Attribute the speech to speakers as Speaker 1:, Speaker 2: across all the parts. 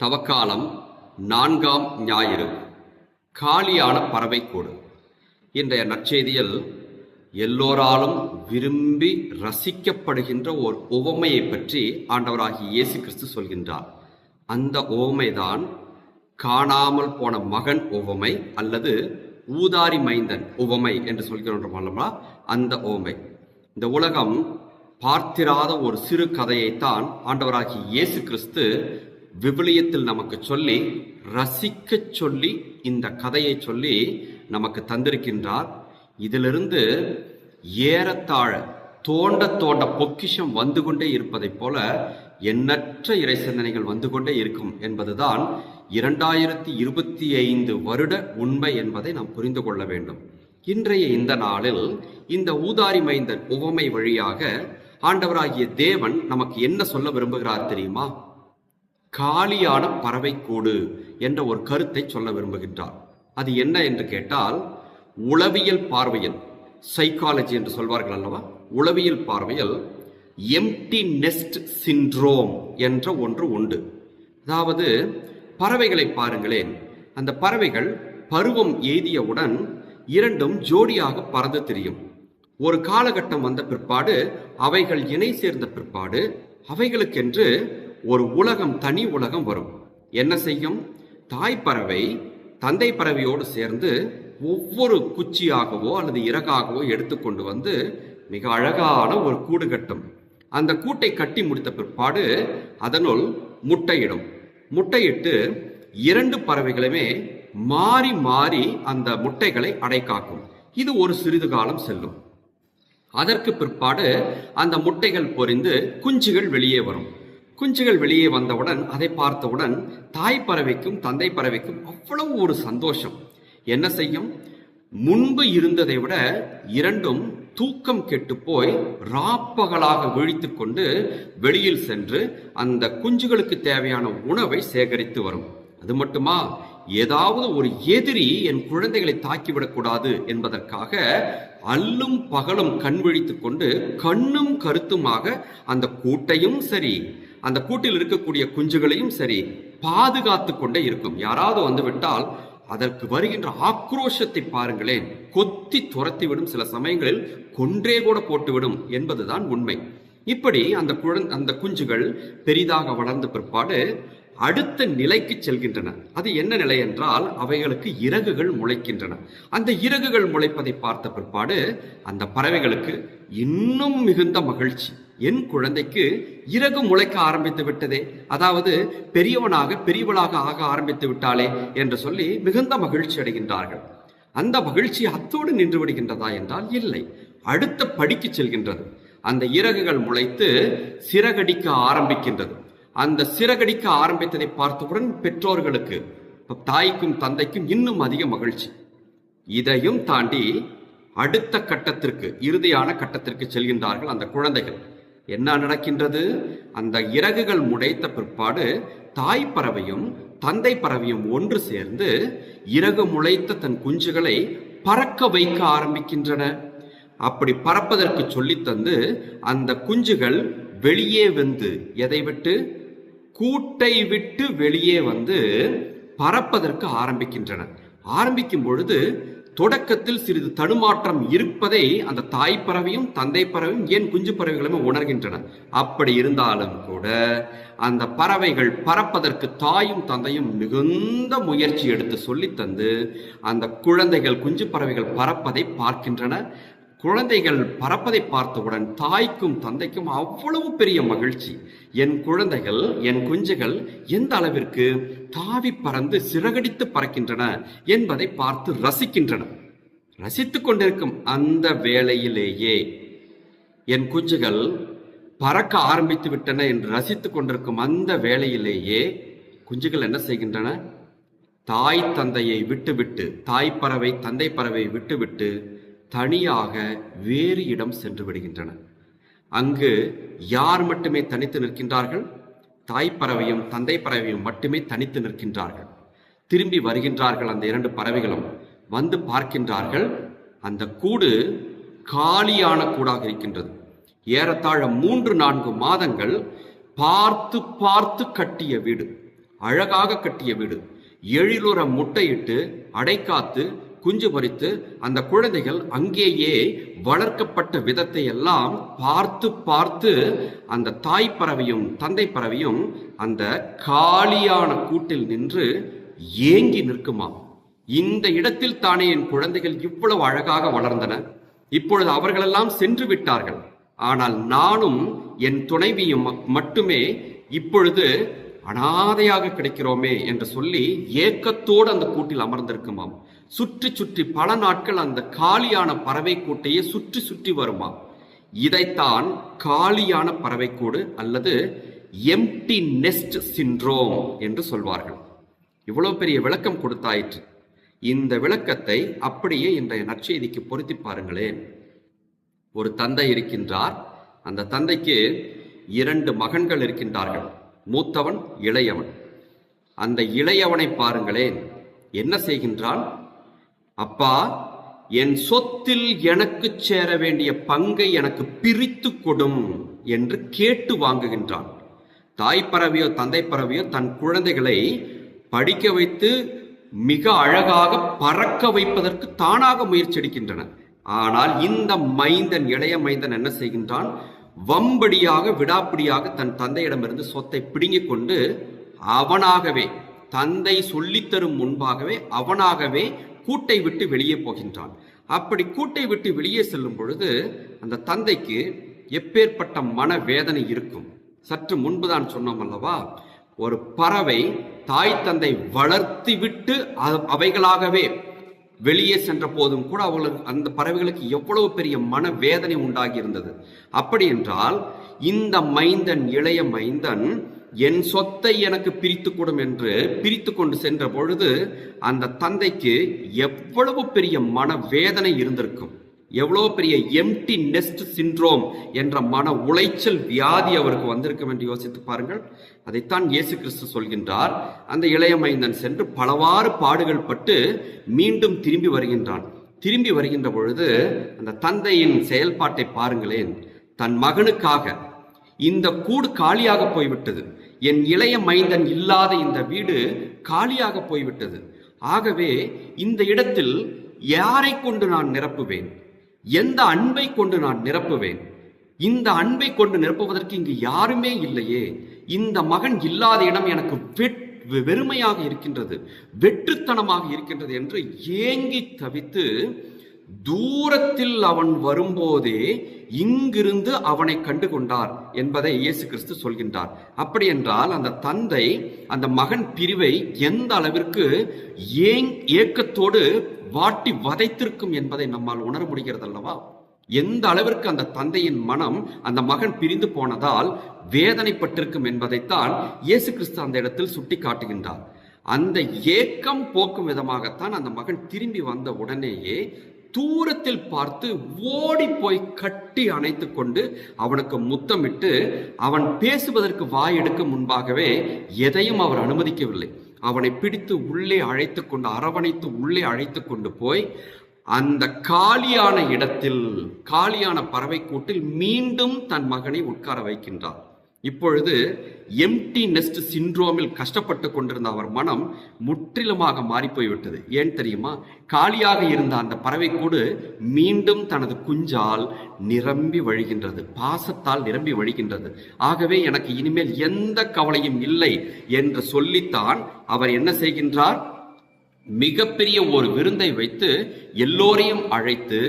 Speaker 1: தவக்காலம் நான்காம் ஞாயிறு. காலியான பறவைக்கூடு. இன்றைய நற்செய்தியில் எல்லோராலும் விரும்பி ரசிக்கப்படுகின்ற ஓர் உவமையை பற்றி ஆண்டவராகி இயேசு கிறிஸ்து சொல்கின்றார். அந்த உவமைதான் காணாமல் போன மகன் உவமை அல்லது ஊதாரி மைந்தன் உவமை என்று சொல்கிறோம் அல்லவா அந்த உவமை. இந்த உலகம் பார்த்திராத ஒரு சிறு கதையைத்தான் ஆண்டவராகி இயேசு கிறிஸ்து விவிலியத்தில் நமக்கு சொல்லி ரசிக்கச் சொல்லி இந்த கதையை சொல்லி நமக்கு தந்திருக்கின்றார். இதிலிருந்து ஏறத்தாழ தோண்ட தோண்ட பொக்கிஷம் வந்து கொண்டே இருப்பதைப் போல எண்ணற்ற இறை சிந்தனைகள் வந்து கொண்டே இருக்கும் என்பதுதான் இரண்டாயிரத்தி இருபத்தி ஐந்து வருட உண்மை என்பதை நாம் புரிந்து கொள்ள வேண்டும். இன்றைய இந்த நாளில் இந்த ஊதாரி மைந்தன் உவமை வழியாக ஆண்டவராகிய தேவன் நமக்கு என்ன சொல்ல விரும்புகிறார் தெரியுமா? காலியான பறவைக்கூடு என்ற ஒரு கருத்தை சொல்ல விரும்புகின்றார். அது என்ன என்று கேட்டால் உளவியல் பார்வையில் சைக்காலஜி என்று சொல்வார்கள் அல்லவா? உளவியல் பார்வையில் எம்டி நெஸ்ட் சிண்ட்ரோம் என்ற ஒன்று உண்டு. அதாவது பறவைகளை பாருங்களேன். அந்த பறவைகள் பருவம் எய்தியவுடன் இரண்டும் ஜோடியாக பறந்து திரியும். ஒரு காலகட்டம் வந்த பிற்பாடு அவைகள் இணை சேர்ந்த பிற்பாடு அவைகளுக்கென்று ஒரு உலகம் தனி உலகம் வரும். என்ன செய்யும்? தாய் பறவை தந்தை பறவையோடு சேர்ந்து ஒவ்வொரு குச்சியாகவோ அல்லது இறகாகவோ எடுத்துக்கொண்டு வந்து மிக அழகான ஒரு கூடு கட்டும். அந்த கூட்டை கட்டி முடித்த பிற்பாடு அதனுள் முட்டையிடும். முட்டையிட்டு இரண்டு பறவைகளுமே மாறி மாறி அந்த முட்டைகளை அடைக்காக்கும் இது ஒரு சிறிது காலம் செல்லும். அதற்கு பிற்பாடு அந்த முட்டைகள் பொரிந்து குஞ்சுகள் வெளியே வரும். குஞ்சுகள் வெளியே வந்தவுடன் அதை பார்த்தவுடன் தாய் பறவைக்கும் தந்தை பறவைக்கும் அவ்வளவு ஒரு சந்தோஷம். என்ன செய்யும்? முன்பு இருந்ததை விட இரண்டும் தூக்கம் கெட்டு போய் ராப்பகலாக விழித்து கொண்டு வெளியில் சென்று அந்த குஞ்சுகளுக்கு தேவையான உணவை சேகரித்து வரும். அது மட்டுமா? ஏதாவது ஒரு எதிரி என் குழந்தைகளை தாக்கிவிடக்கூடாது என்பதற்காக அல்லும் பகலும் கண் விழித்து கொண்டு கண்ணும் கருத்துமாக அந்த கூட்டையும் சரி அந்த கூட்டில் இருக்கக்கூடிய குஞ்சுகளையும் சரி பாதுகாத்து கொண்டே இருக்கும். யாராவது வந்து விட்டால் அதற்கு வருகின்ற ஆக்ரோஷத்தை பாருங்களேன். கொத்தி துரத்திவிடும் சில சமயங்களில் கொன்றே கூட போட்டுவிடும் என்பதுதான் உண்மை. இப்படி அந்த குழந்தை அந்த குஞ்சுகள் பெரிதாக வளர்ந்த பிற்பாடு அடுத்த நிலைக்கு செல்கின்றன. அது என்ன நிலை என்றால் அவைகளுக்கு இறகுகள் முளைக்கின்றன. அந்த இறகுகள் முளைப்பதை பார்த்த பிற்பாடு அந்த பறவைகளுக்கு இன்னும் மிகுந்த மகிழ்ச்சி. என் குழந்தைக்கு இறகு முளைக்க ஆரம்பித்து விட்டதே. அதாவது பெரியவனாக பெரியவளாக ஆக ஆரம்பித்து விட்டாளே என்று சொல்லி மிகுந்த மகிழ்ச்சி அடைகின்றார்கள். அந்த மகிழ்ச்சி அத்தோடு நின்று விடுகின்றதா என்றால் இல்லை. அடுத்த படிக்கு செல்கின்றது. அந்த இறகுகள் முளைத்து சிறகடிக்க ஆரம்பிக்கின்றது. அந்த சிறகடிக்க ஆரம்பித்ததை பார்த்தவுடன் பெற்றோர்களுக்கு தாய்க்கும் தந்தைக்கும் இன்னும் அதிக மகிழ்ச்சி. இதையும் தாண்டி அடுத்த கட்டத்திற்கு இறுதியான கட்டத்திற்கு செல்கின்றார்கள் அந்த குழந்தைகள். என்ன நடக்கின்றது? அந்த இறகுகள் முடைத்த பிற்பாடு தாய் பறவையும் தந்தை பறவையும் ஒன்று சேர்ந்து இறகு முளைத்த தன் குஞ்சுகளை பறக்க வைக்க ஆரம்பிக்கின்றன. அப்படி பறப்பதற்கு சொல்லித்தந்து அந்த குஞ்சுகள் வெளியே வந்து எதை விட்டு? கூட்டை விட்டு வெளியே வந்து பறப்பதற்கு ஆரம்பிக்கின்றன. ஆரம்பிக்கும் பொழுது தொடக்கத்தில் சிறிது தடுமாற்றம் இருப்பதை அந்த தாய் பறவையும் தந்தை பறவையும் ஏன் குஞ்சு பறவைகளுமே உணர்கின்றன? அப்படி இருந்தாலும் கூட அந்த பறவைகள் பறப்பதற்கு தாயும் தந்தையும் மிகுந்த முயற்சி எடுத்து சொல்லித்தந்து அந்த குழந்தைகள் குஞ்சு பறவைகள் பறப்பதை பார்க்கின்றன. குழந்தைகள் பறப்பதை பார்த்தவுடன் தாய்க்கும் தந்தைக்கும் அவ்வளவு பெரிய மகிழ்ச்சி. என் குழந்தைகள் என் குஞ்சுகள் எந்த அளவிற்கு தாவி பறந்து சிறகடித்து பறக்கின்றன என்பதை பார்த்து ரசிக்கின்றன. ரசித்துக் கொண்டிருக்கும் அந்த வேளையிலேயே என் குஞ்சுகள் பறக்க ஆரம்பித்து விட்டன என்று ரசித்துக் கொண்டிருக்கும் அந்த வேளையிலேயே குஞ்சுகள் என்ன செய்கின்றன? தாய் தந்தையை விட்டுவிட்டு தாய் பறவை தந்தை பறவை விட்டுவிட்டு தனியாக வேறு இடம் சென்று விடுகின்றன. அங்கு யார் மட்டுமே தனித்து நிற்கின்றார்கள்? தாய் பறவையும் தந்தை பறவையும் மட்டுமே தனித்து நிற்கின்றார்கள். திரும்பி வருகின்றார்கள் அந்த இரண்டு பறவைகளும். வந்து பார்க்கின்றார்கள். அந்த கூடு காலியான கூடாக இருக்கின்றது. ஏறத்தாழ மூன்று நான்கு மாதங்கள் பார்த்து பார்த்து கட்டிய வீடு. அழகாக கட்டிய வீடு. எழிலுற முட்டையிட்டு அடைக்காத்து குஞ்சு பொறித்து அந்த குழந்தைகள் அங்கேயே வளர்க்கப்பட்ட விதத்தை எல்லாம் பார்த்து பார்த்து அந்த தாய் பறவையும் தந்தை பறவையும் அந்த காலியான கூட்டில் நின்று ஏங்கி நிற்குமாம் இந்த இடத்தில் தானே என் குழந்தைகள் இவ்வளவு அழகாக வளர்ந்தன. இப்பொழுது அவர்களெல்லாம் சென்று விட்டார்கள். ஆனால் நானும் என் துணைவியும் ம- மட்டுமே இப்பொழுது அனாதையாக கிடைக்கிறோமே என்று சொல்லி ஏக்கத்தோடு அந்த கூட்டில் அமர்ந்திருக்குமாம். சுற்றி சுற்றி பல நாட்கள் அந்த காலியான பறவை கூட்டையே சுற்றி சுற்றி வருமாம் இதைத்தான் காலியான பறவைக்கூடு அல்லது எம்டி நெஸ்ட் சிண்ட்ரோம் என்று சொல்வார்கள். இவ்வளவு பெரிய விளக்கம் கொடுத்தாயிற்று. இந்த விளக்கத்தை அப்படியே இன்றைய நற்செய்திக்கு பொருத்தி பாருங்களேன். ஒரு தந்தை இருக்கின்றார். அந்த தந்தைக்கு இரண்டு மகன்கள் இருக்கின்றார்கள். மூத்தவன் இளையவன். அந்த இளையவனை பாருங்களேன். என்ன செய்கின்றான்? அப்பா என் சொத்தில் எனக்கு சேர வேண்டிய பங்கை எனக்கு பிரித்து கொடும் என்று கேட்டு வாங்குகின்றான். தாய் பறவையோ தந்தை பறவையோ தன் குழந்தைகளை படிக்க வைத்து மிக அழகாக பறக்க வைப்பதற்கு தானாக முயற்சி எடுக்கின்றன ஆனால் இந்த மைந்தன் இளைய மைந்தன் என்ன செய்கின்றான்? வம்படியாக விடாப்பிடியாக தன் தந்தையிடமிருந்து சொத்தை பிடுங்கிக் கொண்டு அவனாகவே தந்தை சொல்லித்தரும் முன்பாகவே அவனாகவே கூட்டை விட்டு வெளியே போகின்றான். அப்படி கூட்டை விட்டு வெளியே செல்லும் பொழுது அந்த தந்தைக்கு எப்பேற்பட்ட மன வேதனை இருக்கும்? சற்று முன்புதான் சொன்னோம் அல்லவா? ஒரு பறவை தாய் தந்தை வளர்த்து விட்டு அவைகளாகவே வெளியே சென்ற போதும் கூட அவர்களுக்கு அந்த பறவைகளுக்கு எவ்வளவு பெரிய மன வேதனை உண்டாகி இருந்தது அப்படி என்றால் இந்த மைந்தன் இளைய மைந்தன் என் சொத்தை எனக்கு பிரித்து கொடும் என்று பிரித்து கொண்டு சென்ற பொழுது அந்த தந்தைக்கு எவ்வளவு பெரிய மன வேதனை இருந்திருக்கும். எவ்வளோ பெரிய எம்டி நெஸ்ட் சிண்ட்ரோம் என்ற மன உளைச்சல் வியாதி அவருக்கு வந்திருக்கும் என்று யோசித்து பாருங்கள். அதைத்தான் இயேசு கிறிஸ்து சொல்கின்றார். அந்த இளைய மைந்தன் சென்று பலவாறு பாடுகள் பட்டு மீண்டும் திரும்பி வருகின்றான். திரும்பி வருகின்ற பொழுது அந்த தந்தையின் செயல்பாட்டை பாருங்களேன். தன் மகனுக்காக இந்த கூடு காலியாக போய்விட்டது. என் இளைய மைந்தன் இல்லாத இந்த வீடு காலியாக போய்விட்டது. ஆகவே இந்த இடத்தில் யாரை கொண்டு நான் நிரப்புவேன்? எந்த அன்பை கொண்டு நான் நிரப்புவேன்? இந்த அன்பை கொண்டு நிரப்புவதற்கு இங்கு யாருமே இல்லையே. இந்த மகன் இல்லாத இடம் எனக்கு வெட் வெ- வெறுமையாக இருக்கின்றது வெற்றுத்தனமாக இருக்கின்றது என்று ஏங்கி தவித்து தூரத்தில் அவன் வரும்போதே இங்கிருந்து அவனை கண்டு கொண்டார் என்பதை இயேசு கிறிஸ்து சொல்கின்றார். அப்படி என்றால் அந்த தந்தை அந்த மகன் பிரிவை எந்த அளவிற்கு ஏங் ஏக்கத்தோடு வாட்டி வதைத்திருக்கும் என்பதை நம்மால் உணர முடிகிறது அல்லவா எந்த அளவிற்கு அந்த தந்தையின் மனம் அந்த மகன் பிரிந்து போனதால் வேதனைப்பட்டிருக்கும் என்பதைத்தான் இயேசு கிறிஸ்து அந்த இடத்தில் சுட்டி காட்டுகின்றார் அந்த ஏக்கம் போக்கும் விதமாகத்தான் அந்த மகன் திரும்பி வந்த உடனேயே தூரத்தில் பார்த்து ஓடி போய் கட்டி அணைத்து கொண்டு அவனுக்கு முத்தமிட்டு அவன் பேசுவதற்கு வாய் எடுக்க முன்பாகவே எதையும் அவர் அனுமதிக்கவில்லை. அவனை பிடித்து உள்ளே அழைத்து கொண்டு அரவணைத்து உள்ளே அழைத்து கொண்டு போய் அந்த காலியான இடத்தில் காலியான பறவை கூட்டில் மீண்டும் தன் மகனை உட்கார வைக்கின்றார் இப்பொழுது எம்டி நெஸ்ட் சிண்ட்ரோமில் கஷ்டப்பட்டு கொண்டிருந்த அவர் மனம் முற்றிலுமாக மாறிப்போய்விட்டது. ஏன் தெரியுமா? காலியாக இருந்த அந்த பறவை கூடு மீண்டும் தனது குஞ்சால் நிரம்பி வழிகின்றது. பாசத்தால் நிரம்பி வழிகின்றது. ஆகவே எனக்கு இனிமேல் எந்த கவலையும் இல்லை என்று சொல்லித்தான் அவர் என்ன செய்கின்றார்? மிகப்பெரிய ஒரு விருந்தை வைத்து எல்லோரையும் அழைத்து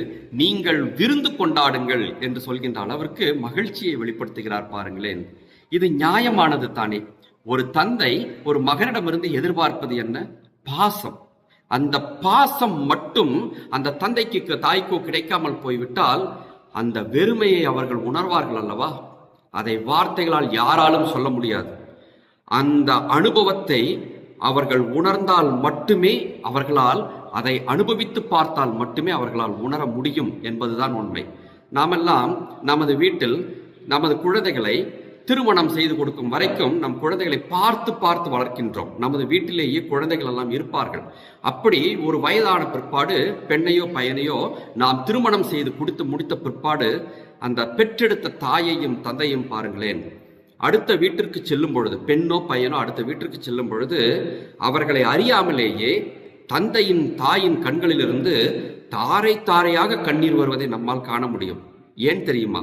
Speaker 1: நீங்கள் விருந்து கொண்டாடுங்கள் என்று சொல்கின்ற அளவிற்கு மகிழ்ச்சியை வெளிப்படுத்துகிறார் பாருங்களேன். இது நியாயமானது தானே? ஒரு தந்தை ஒரு மகனிடமிருந்து எதிர்பார்ப்பது என்ன? பாசம். அந்த பாசம் மட்டும் அந்த தந்தைக்கு தாய்க்கோ கிடைக்காமல் போய்விட்டால் அந்த வெறுமையை அவர்கள் உணர்வார்கள் அல்லவா? அதை வார்த்தைகளால் யாராலும் சொல்ல முடியாது. அந்த அனுபவத்தை அவர்கள் உணர்ந்தால் மட்டுமே அவர்களால் அதை அனுபவித்து பார்த்தால் மட்டுமே அவர்களால் உணர முடியும் என்பதுதான் உண்மை. நாமெல்லாம் நமது வீட்டில் நமது குழந்தைகளை திருமணம் செய்து கொடுக்கும் வரைக்கும் நம் குழந்தைகளை பார்த்து பார்த்து வளர்க்கின்றோம். நமது வீட்டிலேயே குழந்தைகள் எல்லாம் இருப்பார்கள். அப்படி ஒரு வயதான பிற்பாடு பெண்ணையோ பையனையோ நாம் திருமணம் செய்து கொடுத்து முடித்த பிற்பாடு அந்த பெற்றெடுத்த தாயையும் தந்தையும் பாருங்களேன். அடுத்த வீட்டிற்கு செல்லும் பொழுது பெண்ணோ பையனோ அடுத்த வீட்டிற்கு செல்லும் பொழுது அவர்களை அறியாமலேயே தந்தையின் தாயின் கண்களிலிருந்து தாரை தாரையாக கண்ணீர் வருவதை நம்மால் காண முடியும். ஏன் தெரியுமா?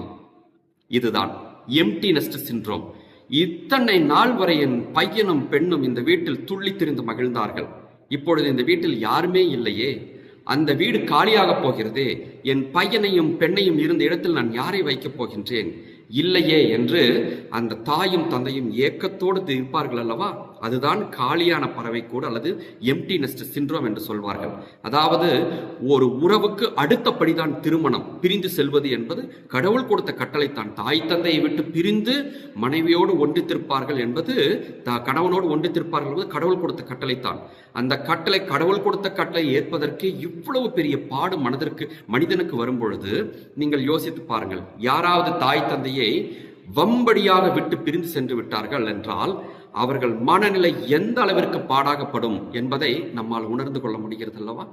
Speaker 1: இதுதான். எம்டி நெஸ்ட் சின்ரோம் இத்தனை நாள் வரை என் பையனும் பெண்ணும் இந்த வீட்டில் துள்ளி திரிந்து மகிழ்ந்தார்கள். இப்பொழுது இந்த வீட்டில் யாருமே இல்லையே. அந்த வீடு காலியாக போகிறதே. என் பையனையும் பெண்ணையும் இருந்த இடத்தில் நான் யாரை வைக்கப் போகின்றேன்? இல்லையே என்று அந்த தாயும் தந்தையும் ஏக்கத்தோடு இருப்பார்கள் அல்லவா? அதுதான் காலியான பறவை கூட அல்லது எம்டி நெஸ்ட் சின்ரோம் என்று சொல்வார்கள். அதாவது ஒரு உறவுக்கு அடுத்தபடிதான் திருமணம் பிரிந்து செல்வது என்பது கடவுள் கொடுத்த கட்டளைத்தான் தாய் தந்தையை விட்டு பிரிந்து மனைவியோடு ஒன்றித்திருப்பார்கள் என்பது த- கணவனோடு ஒன்றித்திருப்பார்கள் என்பது கடவுள் கொடுத்த கட்டளைத்தான் அந்த கட்டளை கடவுள் கொடுத்த கட்டளை ஏற்பதற்கு இவ்வளவு பெரிய பாடு மனதிற்கு மனிதனுக்கு வரும் பொழுது நீங்கள் யோசித்து பாருங்கள். யாராவது தாய் தந்தையை வம்படியாக விட்டு பிரிந்து சென்று விட்டார்கள் என்றால் அவர்கள் மனநிலை எந்த அளவிற்கு பாடாகப்படும் என்பதை நம்மால் உணர்ந்து கொள்ள முடிகிறது அல்லவா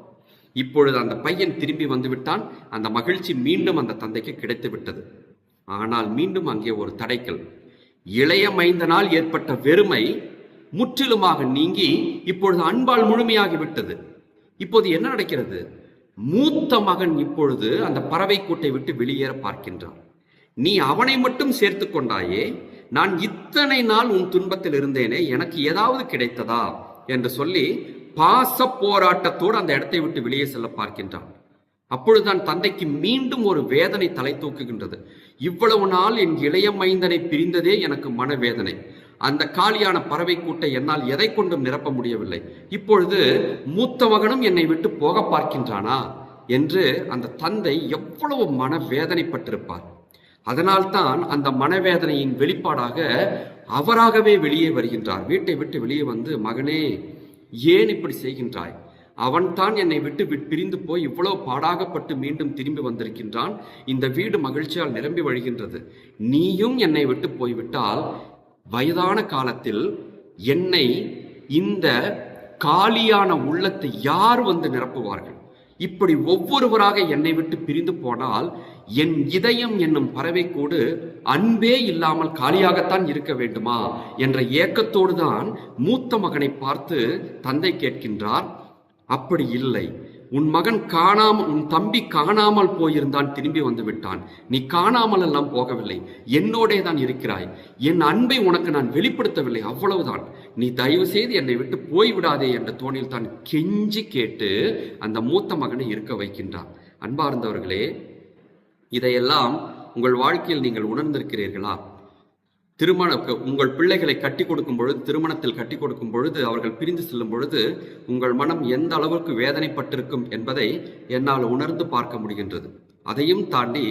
Speaker 1: இப்பொழுது அந்த பையன் திரும்பி வந்துவிட்டான். அந்த மகிழ்ச்சி மீண்டும் அந்த தந்தைக்கு கிடைத்து விட்டது ஆனால் மீண்டும் அங்கே ஒரு தடைக்கல் இளைய மைந்தனால் ஏற்பட்ட வெறுமை முற்றிலுமாக நீங்கி இப்பொழுது அன்பால் முழுமையாகிவிட்டது. இப்போது என்ன நடக்கிறது? மூத்த மகன் இப்பொழுது அந்த பறவை கூட்டை விட்டு வெளியேற பார்க்கின்றான். நீ அவனை மட்டும் சேர்த்து கொண்டாயே நான் இத்தனை நாள் உன் துன்பத்தில் இருந்தேனே எனக்கு ஏதாவது கிடைத்ததா? என்று சொல்லி பாச போராட்டத்தோடு அந்த இடத்தை விட்டு வெளியே செல்ல பார்க்கின்றான். அப்பொழுதுதான் தந்தைக்கு மீண்டும் ஒரு வேதனை தலை தூக்குகின்றது. இவ்வளவு நாள் என் இளைய மைந்தனை பிரிந்ததே எனக்கு மனவேதனை. அந்த காலியான பறவை கூட்டை என்னால் எதை கொண்டும் நிரப்ப முடியவில்லை. இப்பொழுது மூத்த மகனும் என்னை விட்டு போக பார்க்கின்றானா? என்று அந்த தந்தை எவ்வளவு மனவேதனைப்பட்டிருப்பார். அதனால்தான் அந்த மனவேதனையின் வெளிப்பாடாக அவராகவே வெளியே வருகின்றார். வீட்டை விட்டு வெளியே வந்து மகனே ஏன் இப்படி செய்கின்றாய்? அவன்தான் என்னை விட்டு விட்- பிரிந்து போய் இவ்வளவு பாடாகப்பட்டு மீண்டும் திரும்பி வந்திருக்கின்றான். இந்த வீடு மகிழ்ச்சியால் நிரம்பி வழிகின்றது. நீயும் என்னை விட்டு போய்விட்டால் வயதான காலத்தில் என்னை இந்த காலியான உள்ளத்தை யார் வந்து நிரப்புவார்கள்? இப்படி ஒவ்வொருவராக என்னை விட்டு பிரிந்து போனால் என் இதயம் என்னும் பறவை கூடு அன்பே இல்லாமல் காலியாகத்தான் இருக்க வேண்டுமா என்ற ஏக்கத்தோடு தான் மூத்த மகனை பார்த்து தந்தை கேட்கின்றார். அப்படி இல்லை. உன் மகன் காணாமல் உன் தம்பி காணாமல் போயிருந்தான் திரும்பி வந்து விட்டான். நீ காணாமல் எல்லாம் போகவில்லை. என்னோடே தான் இருக்கிறாய். என் அன்பை உனக்கு நான் வெளிப்படுத்தவில்லை. அவ்வளவுதான். நீ தயவு செய்து என்னை விட்டு போய்விடாதே என்ற தோணில் தான் கெஞ்சி கேட்டு அந்த மூத்த மகனை இருக்க வைக்கின்றான். அன்பார்ந்தவர்களே இதையெல்லாம் உங்கள் வாழ்க்கையில் நீங்கள் உணர்ந்திருக்கிறீர்களா? திருமண உங்கள் பிள்ளைகளை கட்டி கொடுக்கும் பொழுது திருமணத்தில் கட்டி கொடுக்கும் பொழுது அவர்கள் பிரிந்து செல்லும் பொழுது உங்கள் மனம் எந்த அளவுக்கு வேதனைப்பட்டிருக்கும் என்பதை என்னால் உணர்ந்து பார்க்க முடிகின்றது. அதையும் தாண்டி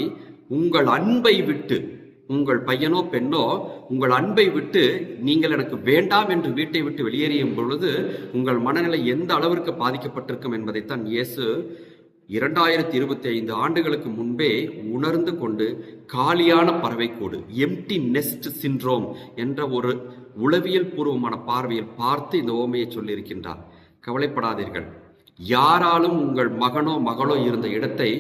Speaker 1: உங்கள் அன்பை விட்டு உங்கள் பையனோ பெண்ணோ உங்கள் அன்பை விட்டு நீங்கள் எனக்கு வேண்டாம் என்று வீட்டை விட்டு வெளியேறியும் பொழுது உங்கள் மனநிலை எந்த அளவிற்கு பாதிக்கப்பட்டிருக்கும் என்பதைத்தான் இயேசு இரண்டாயிரத்தி இருபத்தி ஐந்து ஆண்டுகளுக்கு முன்பே உணர்ந்து கொண்டு காலியான பறவைக்கூடு எம்டி நெஸ்ட் சின்ரோம் என்ற ஒரு உளவியல் பூர்வமான பார்வையில் பார்த்து இந்த ஓமையை சொல்லியிருக்கின்றார். கவலைப்படாதீர்கள். யாராலும் உங்கள் மகனோ மகளோ இருந்த இடத்தை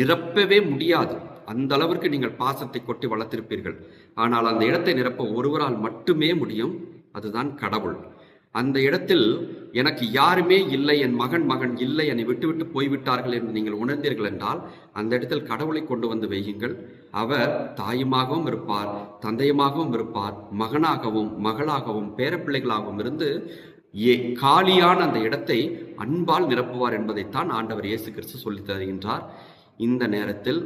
Speaker 1: நிரப்பவே முடியாது. அந்த அளவிற்கு நீங்கள் பாசத்தை கொட்டி வளர்த்திருப்பீர்கள். ஆனால் அந்த இடத்தை நிரப்ப ஒருவரால் மட்டுமே முடியும். அதுதான் கடவுள். அந்த இடத்தில் எனக்கு யாருமே இல்லை என் மகன் மகன் இல்லை என்னை விட்டுவிட்டு போய்விட்டார்கள் என்று நீங்கள் உணர்ந்தீர்கள் என்றால் அந்த இடத்தில் கடவுளை கொண்டு வந்து வையுங்கள். அவர் தாயுமாகவும் இருப்பார் தந்தையுமாகவும் இருப்பார் மகனாகவும் மகளாகவும் பேரப்பிள்ளைகளாகவும் இருந்து ஏ காலியான அந்த இடத்தை அன்பால் நிரப்புவார் என்பதைத்தான் ஆண்டவர் இயேசு கிறிஸ்து சொல்லி தருகின்றார். இந்த நேரத்தில்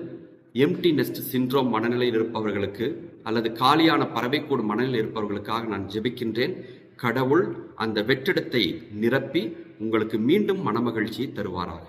Speaker 1: எம்டி நெஸ்ட் சின்ரோம் மனநிலையில் இருப்பவர்களுக்கு அல்லது காலியான பறவைக்கூடு மனநிலையில் இருப்பவர்களுக்காக நான் ஜெபிக்கின்றேன். கடவுள் அந்த வெற்றிடத்தை நிரப்பி உங்களுக்கு மீண்டும் மனமகிழ்ச்சியை தருவாராக.